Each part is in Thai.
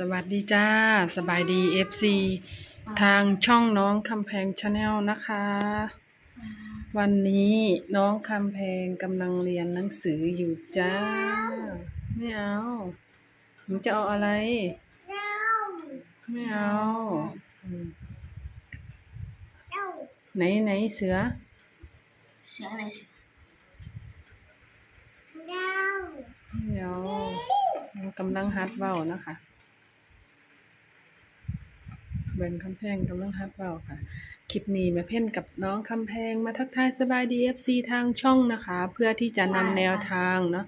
สวัสดีจ้า สบายดี FC ทางช่องน้องคำแพงชาแนลนะคะ วันนี้น้องคำแพงกำลังเรียนหนังสืออยู่จ้า ไม่เอาหนูจะเอาอะไร ไม่เอาอืมไหนไหนเสือ เสืออะไรเสือเดี๋ยวเรากำลังฮัดเว้านะคะ เบนคำแพงกำลังฮัดเว้าค่ะ คลิปนี้แม่เพ่นกับน้องคำแพงมาทักทายสบายดีเอฟซีทางช่องนะคะ เพื่อที่จะนำแนวทางเนาะ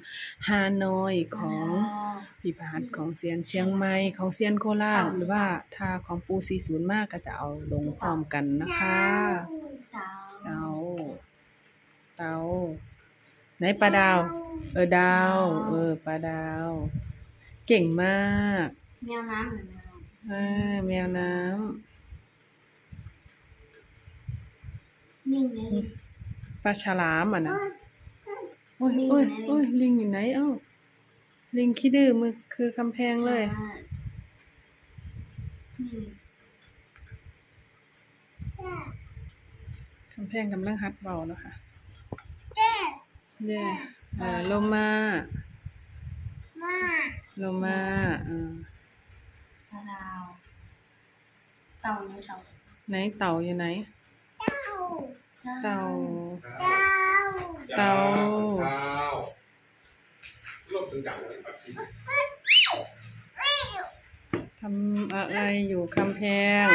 ฮานอยของพิพาทของเซียนเชียงใหม่ของเซียนโคราชหรือว่าทาของปูซีศูนย์มากก็จะเอาลงพร้อมกันนะคะเตาเตาไหนปลาดาว เออดาว เออปลาดาว เก่งมากแมวน้ำหรือแมวอ่า แมวน้นิ่งเลยำปลาฉลามอะนะโอ้ยลิงโอ้ยอยู่ไหนโอ้ยลิงอยู่ไหนเอ้าลิงขี้ดื้อมือคือกำแพงเลยนิ่งกำแพงกำลังฮัดเบาเนาะค่ะเย่เออโลมามา โลมาอ่า ปลาดาว เต่าหรือเต่าไหนเต่าอยู่ไหน เต่า เต่าเต่าเต่าลบถึงจังเลยครับที่ทำอะไรอยู่กำแพง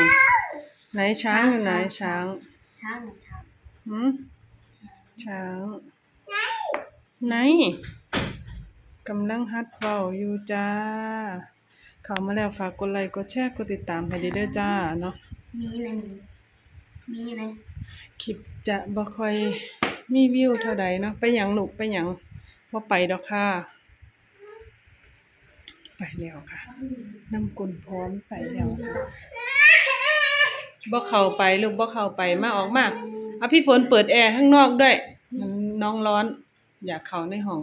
ไหนช้างอยู่ไหนช้างช้างหรือช้างหืมช้าง ไหนกำลังฮัดเบาอยู่จ้า เข้ามาแล้วฝากกดไลค์กดแชร์กดติดตามให้ดีเด้อจ้าเนาะมีอะไรมีมีอะไรคลิปจะบ่ค่อยมีวิวเท่าใดเนาะไปหยังหนุกไปหยังบ่ไปดอกค่ะไปแล้วค่ะน้ำกุนพร้อมไปแล้วค่ะบ่เข้าไปลูกบ่เข้าไปมาออกมาเอาพี่ฝนเปิดแอร์ข้างนอกด้วยมันน้องร้อน อยากเข้าในห้อง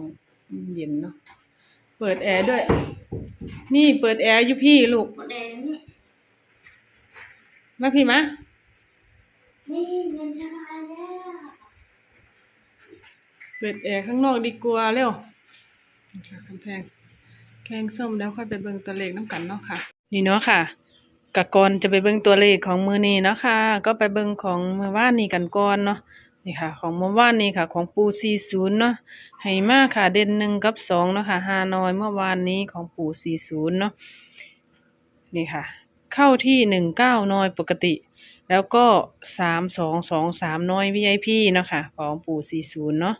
เย็นเนาะเปิดแอร์ด้วย นี่เปิดแอร์อยู่พี่ลูกหมดแดงนี่มาพี่มานี่เงินชนะแล้วเปิดแอร์ข้างนอกดีกว่าเร็วนี่ค่ะกำแพงแกงส้มแล้วค่อยไปเบิ่งตัวเลขน้ำกันเนาะค่ะ นี่เนาะค่ะกะก่อนจะไปเบิ่งตัวเลขของมือนี้เนาะค่ะ ก็ไปเบิ่งของมือว่านนี้กันก่อนเนาะ นี่ค่ะ ของเมื่อวานนี้ค่ะ ของปู40เนาะให้มาค่ะ เด่นหนึ่งกับสองเนาะค่ะฮานอยเมื่อวานนี้ของปู40เนาะนี่ค่ะ เข้าที่หนึ่งเก้านอยปกติ แล้วก็สามสองสองสามน้อย VIP เนาะค่ะ ของปูสี่ศูนย์เนาะ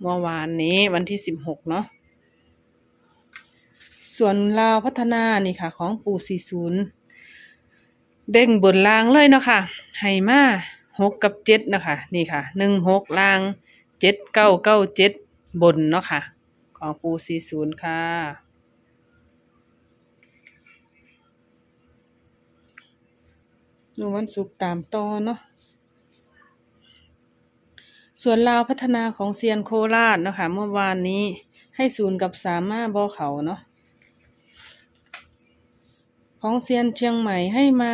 เมื่อวานนี้วันที่สิบหกเนาะส่วนลาวพัฒนานี่ค่ะ ของปูสี่ศูนย์เด้งบนล่างเลยเนาะค่ะให้มา หกกับเจ็ดนะคะนี่ค่ะหนึ่งหกล่างเจ็ดเก้าเก้าเจ็ดบนเนาะค่ะ ของปูสี่ศูนย์ค่ะดูวันศุกตามต่อเนาะส่วนลาวพัฒนาของเซียนโคราชเนาะคะเมื่อวานนี้ให้ศูนย์กับสามมาบอเขาเนาะของเซียนเชียงใหม่ให้มา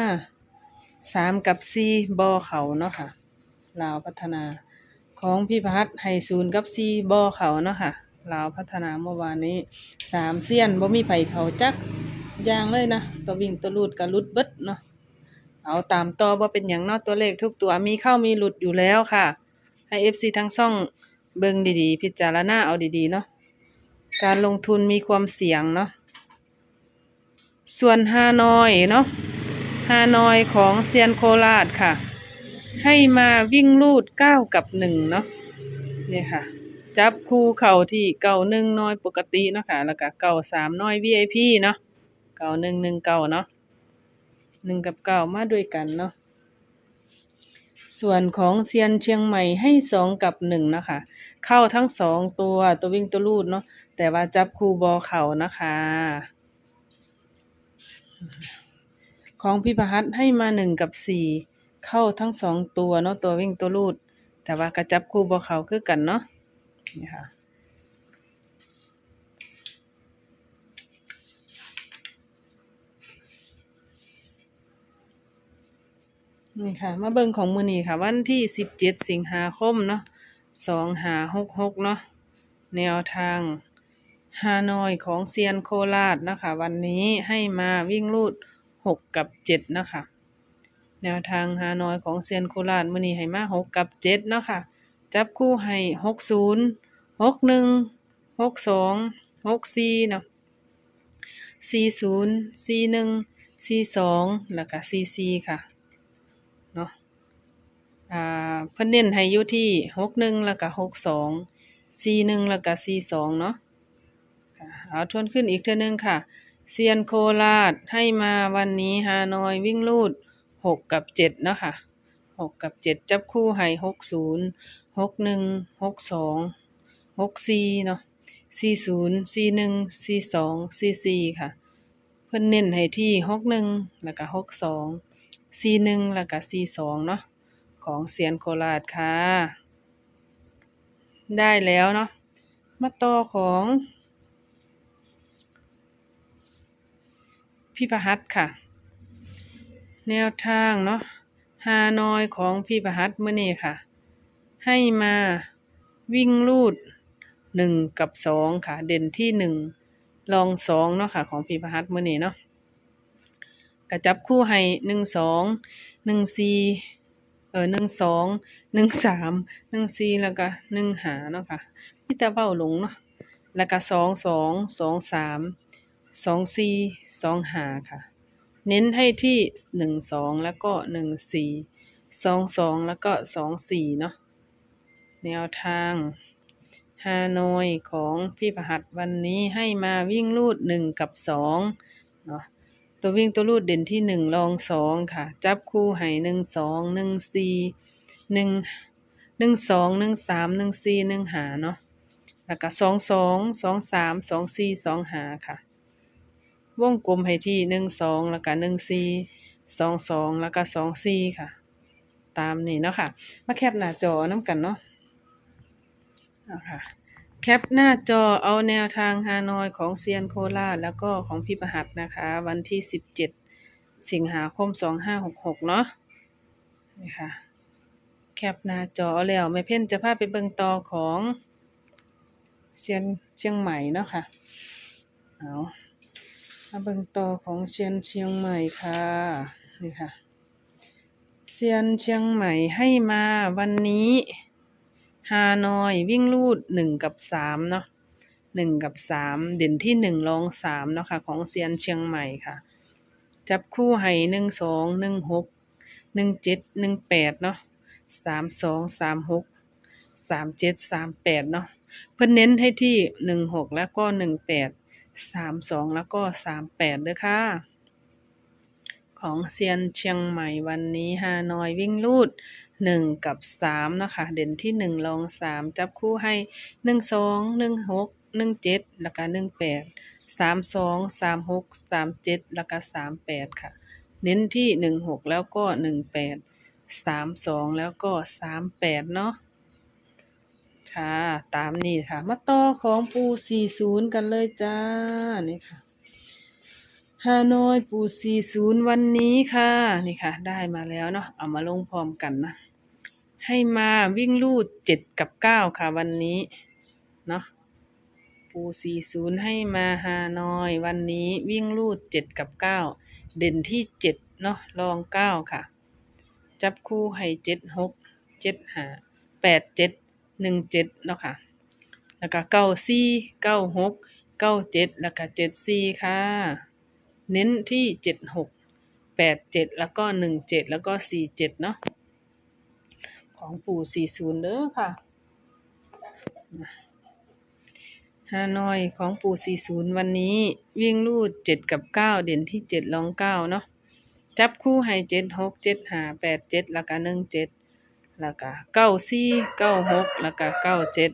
สามกับสี่บอเขาเนาะค่ะลาวพัฒนาของพี่พัฒให้ศูนย์กับสี่บอเขาเนาะค่ะลาวพัฒนาเมื่อวานนี้สามเซียนบ่มีไผเขาจักย่างเลยนะตัววิ่งตัวลูดกับลุดเบิดเนาะเอาตามต่อว่าเป็นอย่างนอกตัวเลขทุกตัวมีเข้ามีหลุดอยู่แล้วค่ะ ให้ FC ทั้งช่องเบิ่งดีๆ พิจารณาเอาดีๆเนาะการลงทุนมีความเสี่ยงเนาะส่วนฮานอยเนาะ ฮานอยของเซียนโคราชค่ะ ให้มาวิ่งลูดเก้ากับหนึ่งเนาะนี่ค่ะ จับคู่เข่าที่เก่าหนึ่งน้อยปกติเนาะค่ะ แล้วก็เก่าสามน้อย VIP เนาะเก่าหนึ่งหนึ่งเก่าเนาะหนึ่งกับเก้ามาด้วยกันเนาะส่วนของเซียนเชียงใหม่ให้สองกับหนึ่งนะคะ เข้าทั้งสองตัวตัววิ่งตัวลูดเนาะแต่ว่าจับคู่บอเข่านะคะ ของพี่ประหัสให้มาหนึ่งกับสี่เข้าทั้งสองตัวเนาะตัววิ่งตัวลูด แต่ว่ากระจับคู่บอเขาคือกันเนาะนี่ค่ะนี่ค่ะ มาเบิ่งของมือนี้ค่ะ วันที่สิบเจ็ดสิงหาคมเนาะสองหาหกหกเนาะแนวทางฮานอยของเซียนโคราชนะคะ วันนี้ให้มาวิ่งลูด หกกับเจ็ดนะคะแนวทางฮานอยของเซียนโคราชมื้อนี้ให้มาหกกับเจ็ดเนาะค่ะ จับคู่ให้หกศูนย์หกหนึ่งหกสองหกสี่เนาะสี่ศูนย์สี่หนึ่งสี่สองแล้วก็สี่สี่ค่ะเนาะอ่าเพิ่นเน้นให้อยู่ที่หกหนึ่งแล้วก็หกสองสี่หนึ่งแล้วก็สี่สองเนาะเอาทวนขึ้นอีกเทื่อนึงค่ะ เซียนโคราชให้มาวันนี้ฮานอยวิ่งลูดหกกับเจ็ดเนาะค่ะหกกับเจ็ดจับคู่ให้หกศูนย์หกหนึ่งหกสองหกสี่เนาะสี่ศูนย์สี่หนึ่งสี่สองสี่สี่ค่ะ เพิ่นเน้นให้ที่หกหนึ่งแล้วก็หกสองสี่หนึ่งแล้วก็สี่สองเนาะของเซียนโคราชค่ะ ได้แล้วเนาะมาต่อของ พี่ประหัตค่ะ แนวทางเนาะฮานอยของพี่ประหัตเมื่อนี้ค่ะ ให้มาวิ่งลูดหนึ่งกับสองค่ะ เด่นที่หนึ่งลองสองเนาะค่ะ ของพี่ประหัตเมื่อนี้เนาะกระจับคู่ให้หนึ่งสองหนึ่งสี่เออหนึ่งสองหนึ่งสามหนึ่งสี่แล้วก็หนึ่งหาเนาะค่ะพี่ตาเบ้าหลงเนาะแล้วก็สองสองสองสาม สองสี่สองหาค่ะ เน้นให้ที่หนึ่งสองแล้วก็หนึ่งสี่สองสองแล้วก็สองสี่เนาะแนวทางฮานอยของพี่ประหัสวันนี้ให้มาวิ่งลูดหนึ่งกับสองเนาะตัววิ่งตัวลูดเด่นที่หนึ่งรองสองค่ะ จับคู่ให้หนึ่งสองหนึ่งสี่หนึ่งหนึ่งสองหนึ่งสามหนึ่งสี่หนึ่งหาเนาะแล้วก็สองสองสองสามสองสี่สองหาค่ะ วงกลมให้ที่หนึ่งสองแล้วก็หนึ่งสี่สองสองแล้วก็สองสี่ค่ะ ตามนี้เนาะค่ะ มาแคปหน้าจอน้ำกันเนาะค่ะแคปหน้าจอเอาแนวทางฮานอยของเซียนโคราชแล้วก็ของพี่ประหัตนะคะ วันที่สิบเจ็ดสิงหาคมสองห้าหกหกเนาะนี่ค่ะ แคปหน้าจอแล้วไม่เพ่นจะพาไปเบิ่งต่อของเซียนเชียงใหม่เนาะค่ะเอา มาเบิ่งต่อของเซียนเชียงใหม่ค่ะ นี่ค่ะเซียนเชียงใหม่ให้มาวันนี้ฮานอยวิ่งลูดหนึ่งกับสามเนาะหนึ่งกับสามเด่นที่หนึ่งรองสามเนาะค่ะ ของเซียนเชียงใหม่ค่ะ จับคู่ให้หนึ่งสองหนึ่งหกหนึ่งเจ็ดหนึ่งแปดเนาะสามสองสามหกสามเจ็ดสามแปดเนาะเพิ่นเน้นให้ที่หนึ่งหกแล้วก็หนึ่งแปด สามสองแล้วก็สามแปดเด้วยค่ะ ของเซียนเชียงใหม่วันนี้ฮานอยวิ่งลูดหนึ่งกับสามนะคะเด่นที่หนึ่งรองสามจับคู่ให้หนึ่งสองหนึ่งหกหนึ่งเจ็ดแล้วก็หนึ่งแปดสามสองสามหกสามเจ็ดแล้วก็สามแปดค่ะ เน้นที่หนึ่งหกแล้วก็หนึ่งแปดสามสองแล้วก็สามแปดเนาะ ค่ะ ตามนี้ค่ะ มาต่อของปู40กันเลยจ้า นี่ค่ะฮานอยปู40วันนี้ค่ะ นี่ค่ะ ได้มาแล้วเนาะ เอามาลงพร้อมกันนะ ให้มาวิ่งลูด7กับ9ค่ะวันนี้ เนาะ ปู40ให้มาฮานอยวันนี้วิ่งลูด7กับ9เด่นที่7เนาะรอง9ค่ะ จับคู่ให้7 6 7 5 8 7ห หนึ่งเจ็ดเนาะค่ะ แล้วก็เก้าสี่เก้าหกเก้าเจ็ดแล้วก็เจ็ดสี่ค่ะ เน้นที่เจ็ดหกแปดเจ็ดแล้วก็หนึ่งเจ็ดแล้วก็สี่เจ็ดเนาะ ของปู่สี่ศูนย์เด้อค่ะฮานอยของปู่สี่ศูนย์วันนี้วิ่งลูดเจ็ดกับเก้าเด่นที่เจ็ดรองเก้าเนาะ จับคู่ให้เจ็ดหกเจ็ดหาแปดเจ็ดแล้วก็หนึ่งเจ็ด แล้วก็เก้าสี่เก้าหกแล้วก็เก้าเจ็ด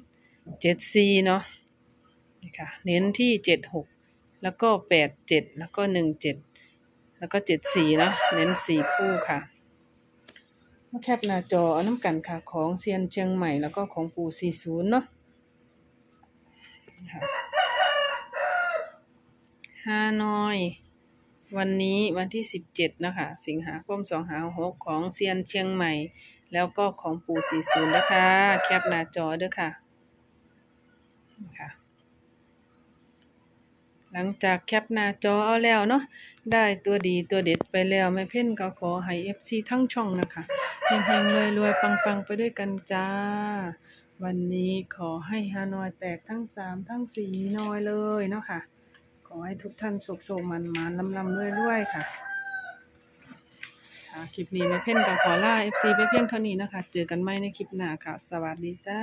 เจ็ดสี่เนาะนี่ค่ะเน้นที่เจ็ดหกแล้วก็แปดเจ็ดแล้วก็หนึ่งเจ็ดแล้วก็เจ็ดสี่เนาะเน้นสี่คู่ค่ะมาแคปหน้าจอเอาน้ำกันค่ะของเซียนเชียงใหม่แล้วก็ของปูสี่ศูนย์เนาะฮานอย วันนี้วันที่17นะคะ สิงหาคม256ของเซียนเชียงใหม่ แล้วก็ของปู่40นย์นะคะ แคปหน้าจอด้อค่ะค่ะ หลังจากแคปหน้าจอเอาแล้วเนาะได้ตัวดีตัวเด็ดไปแล้วแม่เพ่นก็ขอให้ FC ทั้งช่องนะคะเฮงๆรวยๆปังๆ ไปด้วยกันจ้า วันนี้ขอให้ฮานอยแตกทั้ง3ทั้ง4นอยเลยเนาะค่ะ ขอให้ทุกท่านโชคๆมันๆลำๆรวยๆค่ะ ค่ะ คลิปนี้แม่เพ่นกับขอลา FC ไปเพียงเท่านี้นะคะ เจอกันใหม่ในคลิปหน้าค่ะ สวัสดีจ้า